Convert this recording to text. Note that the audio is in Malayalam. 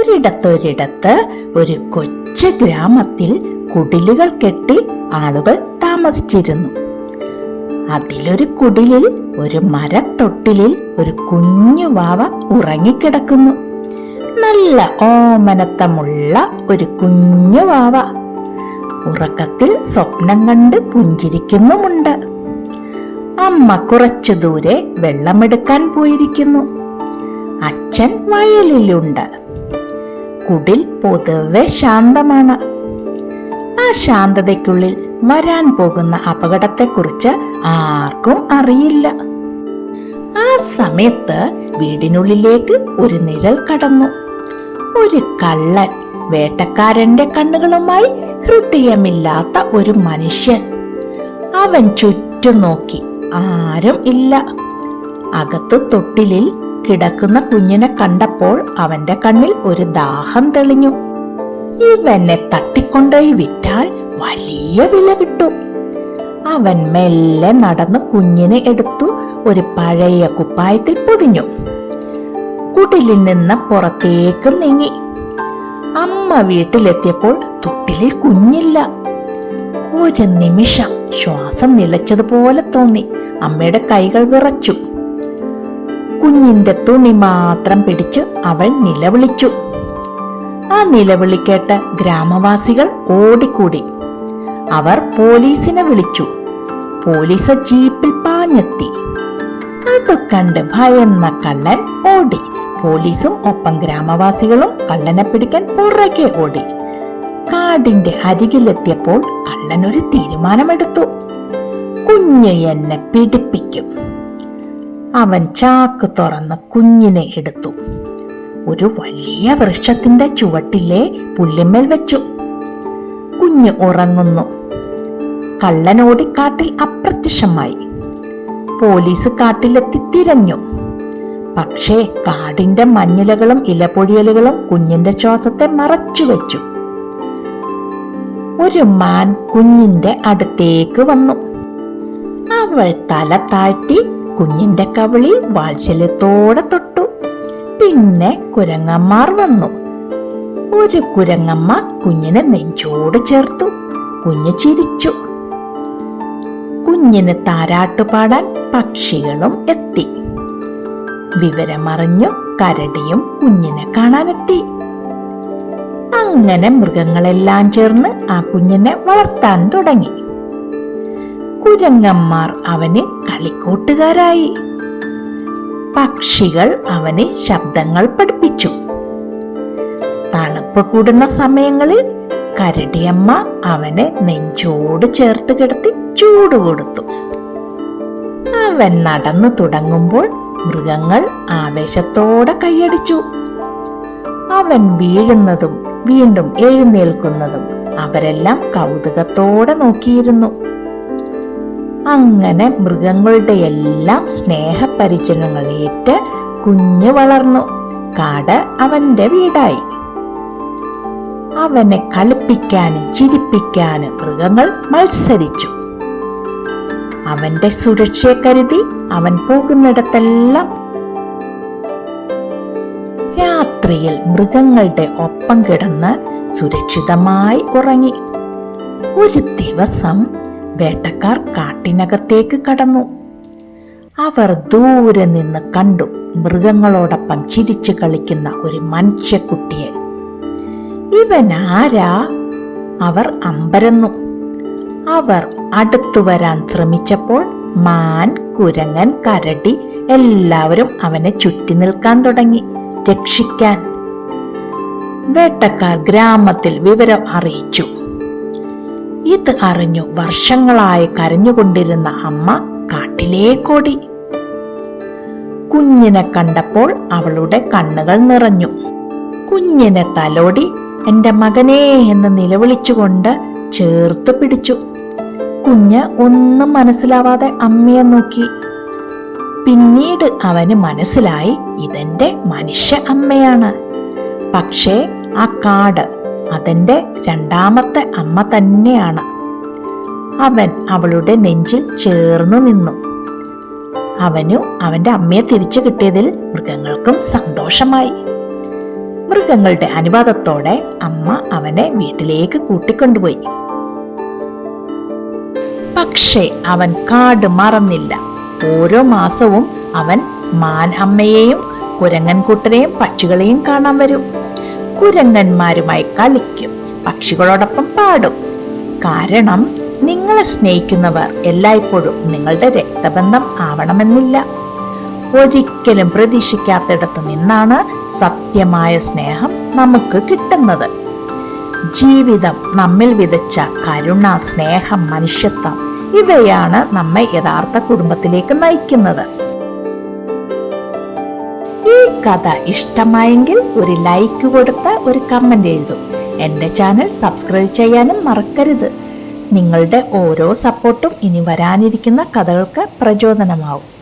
ഒരിടത്തൊരിടത്ത് ഒരു കൊച്ചു ഗ്രാമത്തിൽ കുടിലുകൾ കെട്ടി ആളുകൾ താമസിച്ചിരുന്നു. അതിലൊരു കുടിലിൽ ഒരു മരത്തൊട്ടിലിൽ ഒരു കുഞ്ഞു വാവ ഉറങ്ങിക്കിടക്കുന്നു. നല്ല ഓമനത്തമുള്ള ഒരു കുഞ്ഞു വാവ. ഉറക്കത്തിൽ സ്വപ്നം കണ്ട് പുഞ്ചിരിക്കുന്നുമുണ്ട്. അമ്മ കുറച്ചു ദൂരെ വെള്ളമെടുക്കാൻ പോയിരിക്കുന്നു. അച്ഛൻ വയലിലുണ്ട്. കുടിൽ പൊതുവെ ശാന്തമാണ്. ആ ശാന്തതയ്ക്കുള്ളിൽ വരാൻ പോകുന്ന അപകടത്തെക്കുറിച്ച് ആർക്കും അറിയില്ല. ആ സമയത്ത് വീടിനുള്ളിലേക്ക് ഒരു നിഴൽ കടന്നു. ഒരു കള്ളൻ വേട്ടക്കാരന്റെ കണ്ണുകളുമായി ഹൃദയമില്ലാത്ത ഒരു മനുഷ്യൻ. അവൻ ചുറ്റും നോക്കി ആരും ഇല്ല. അകത്ത് തൊട്ടിലിൽ കിടക്കുന്ന കുഞ്ഞിനെ കണ്ടപ്പോൾ അവന്റെ കണ്ണിൽ ഒരു ദാഹം തെളിഞ്ഞു. ഇവനെ തട്ടിക്കൊണ്ടുപോയി വിറ്റാൽ വലിയ വില കിട്ടും. അവൻ മെല്ലെ നടന്ന് കുഞ്ഞിനെ എടുത്തു ഒരു പഴയ കുപ്പായത്തിൽ പൊതിഞ്ഞു. കുടിലിൽ നിന്ന് പുറത്തേക്ക് നീങ്ങി. അമ്മ വീട്ടിലെത്തിയപ്പോൾ തൊട്ടിലിൽ കുഞ്ഞില്ല. ഒരു നിമിഷം ശ്വാസം നിലച്ചതുപോലെ തോന്നി. അമ്മയുടെ കൈകൾ വിറച്ചു. കുഞ്ഞിന്റെ തുണി മാത്രം പിടിച്ച് അവൾ നിലവിളിച്ചു. ആ നിലവിളി കേട്ട് ഗ്രാമവാസികൾ ഓടിക്കൂടി. അവർ പോലീസിനെ വിളിച്ചു. പോലീസ് ജീപ്പിൽ പാഞ്ഞെത്തി. അത് കണ്ട് ഭയന്ന കള്ളൻ ഓടി. പോലീസും ഒപ്പം ഗ്രാമവാസികളും കള്ളനെ പിടിക്കാൻ പുറകെ ഓടി. കാടിന്റെ അരികിലെത്തിയപ്പോൾ കള്ളൻ ഒരു തീരുമാനമെടുത്തു. കുഞ്ഞ് എന്നെ പിടിപ്പിക്കും. അവൻ ചാക്ക് തുറന്ന് കുഞ്ഞിനെ എടുത്തു. ഒരു വലിയ വൃക്ഷത്തിന്റെ ചുവട്ടിലെ പുല്ലിമ്മൽ വെച്ചു. കുഞ്ഞ് ഉറങ്ങുന്നു. കള്ളനോടി കാട്ടിൽ അപ്രത്യക്ഷമായി. പോലീസ് കാട്ടിലെത്തി തിരഞ്ഞു. പക്ഷേ കാടിന്റെ മഞ്ഞിലകളും ഇലപൊഴിയലുകളും കുഞ്ഞിന്റെ ശ്വാസത്തെ മറച്ചു വെച്ചു. ഒരു മാൻ കുഞ്ഞിന്റെ അടുത്തേക്ക് വന്നു. അവൾ തല താഴ്ത്തി കുഞ്ഞിന്റെ കവിളിൽ വാത്സല്യത്തോടെ തൊട്ടു. പിന്നെ കുരങ്ങന്മാർ വന്നു. ഒരു കുരങ്ങമ്മ കുഞ്ഞിനെ നെഞ്ചോട് ചേർത്തു. കുഞ്ഞ് ചിരിച്ചു. കുഞ്ഞിന് താരാട്ടുപാടാൻ പക്ഷികളും എത്തി. വിവരമറിഞ്ഞു കരടിയും കുഞ്ഞിനെ കാണാനെത്തി. അങ്ങനെ മൃഗങ്ങളെല്ലാം ചേർന്ന് ആ കുഞ്ഞിനെ വളർത്താൻ തുടങ്ങി. കുരങ്ങന്മാർ അവന് കളിക്കൂട്ടുകാരായി. പക്ഷികൾ അവനെ ശബ്ദങ്ങൾ പഠിപ്പിച്ചു. തണുപ്പ് കൂടുന്ന സമയങ്ങളിൽ കരടിയമ്മ അവനെ നെഞ്ചോട് ചേർത്ത് കിടത്തി ചൂട് കൊടുത്തു. അവൻ നടന്നു തുടങ്ങുമ്പോൾ മൃഗങ്ങൾ ആവേശത്തോടെ കൈയടിച്ചു. അവൻ വീഴുന്നതും വീണ്ടും എഴുന്നേൽക്കുന്നതും അവരെല്ലാം കൗതുകത്തോടെ നോക്കിയിരുന്നു. അങ്ങനെ മൃഗങ്ങളുടെ എല്ലാം സ്നേഹപരിചരണങ്ങൾ ഏറ്റ് കുഞ്ഞ് വളർന്നു. കാട് അവന്റെ വീടായി. അവനെ കളിപ്പിക്കാനും ചിരിപ്പിക്കാനും മൃഗങ്ങൾ മത്സരിച്ചു. അവന്റെ സുരക്ഷയെ കരുതി അവൻ പോകുന്നിടത്തെല്ലാം രാത്രിയിൽ മൃഗങ്ങളുടെ ഒപ്പം കിടന്ന് സുരക്ഷിതമായി ഉറങ്ങി. ഒരു ദിവസം വേട്ടക്കാർ കാട്ടിനകത്തേക്ക് കടന്നു. അവർ ദൂരെ നിന്ന് കണ്ടു മൃഗങ്ങളോടൊപ്പം ചിരിച്ചു കളിക്കുന്ന ഒരു മനുഷ്യക്കുട്ടിയെ. ഇവൻ ആരാ? അവർ അമ്പരന്നു. അവർ അടുത്തു വരാൻ ശ്രമിച്ചപ്പോൾ മാൻ കുരങ്ങൻ കരടി എല്ലാവരും അവനെ ചുറ്റി നിൽക്കാൻ തുടങ്ങി. രക്ഷിക്കാൻ. വേട്ടക്കാർ ഗ്രാമത്തിൽ വിവരം അറിയിച്ചു. ഇത് അറിഞ്ഞു വർഷങ്ങളായി കരഞ്ഞുകൊണ്ടിരുന്ന അമ്മ കാട്ടിലേക്കോടി കുഞ്ഞിനെ കണ്ടപ്പോൾ അവളുടെ കണ്ണുകൾ നിറഞ്ഞു. കുഞ്ഞിനെ തലോടി എന്റെ മകനെ എന്ന് നിലവിളിച്ചുകൊണ്ട് ചേർത്ത് പിടിച്ചു. കുഞ്ഞ് ഒന്നും മനസ്സിലാവാതെ അമ്മയെ നോക്കി. പിന്നീട് അവന് മനസ്സിലായി ഇതെന്റെ മനുഷ്യ അമ്മയാണ്. പക്ഷേ ആ കാട് അതെന്റെ രണ്ടാമത്തെ അമ്മ തന്നെയാണ്. അവൻ അവളുടെ നെഞ്ചിൽ ചേർന്നു നിന്നു. അവനു അവന്റെ അമ്മയെ തിരിച്ചു കിട്ടിയതിൽ മൃഗങ്ങൾക്കും സന്തോഷമായി. മൃഗങ്ങളുടെ അനുവാദത്തോടെ അമ്മ അവനെ വീട്ടിലേക്ക് കൂട്ടിക്കൊണ്ടുപോയി. പക്ഷേ അവൻ കാട് മറന്നില്ല. ഓരോ മാസവും അവൻ മാൻ അമ്മയെയും കുരങ്ങൻകൂട്ടരെയും പക്ഷികളെയും കാണാൻ വരും. കുരങ്ങന്മാരുമായി കളിക്കും പക്ഷികളോടൊപ്പം പാടും. കാരണം നിങ്ങളെ സ്നേഹിക്കുന്നവർ എല്ലായ്പ്പോഴും നിങ്ങളുടെ രക്തബന്ധം ആവണമെന്നില്ല. ഒരിക്കലും പ്രതീക്ഷിക്കാത്തിടത്ത് നിന്നാണ് സത്യമായ സ്നേഹം നമുക്ക് കിട്ടുന്നത്. ജീവിതം നമ്മിൽ വിതച്ച കരുണ സ്നേഹം മനുഷ്യത്വം ഇവയാണ് നമ്മെ യഥാർത്ഥ കുടുംബത്തിലേക്ക് നയിക്കുന്നത്. ഈ കഥ ഇഷ്ടമായെങ്കിൽ ഒരു ലൈക്ക് കൊടുത്ത് ഒരു കമന്റ് എഴുതും. എന്റെ ചാനൽ സബ്സ്ക്രൈബ് ചെയ്യാനും മറക്കരുത്. നിങ്ങളുടെ ഓരോ സപ്പോർട്ടും ഇനി വരാനിരിക്കുന്ന കഥകൾക്ക് പ്രചോദനമാവും.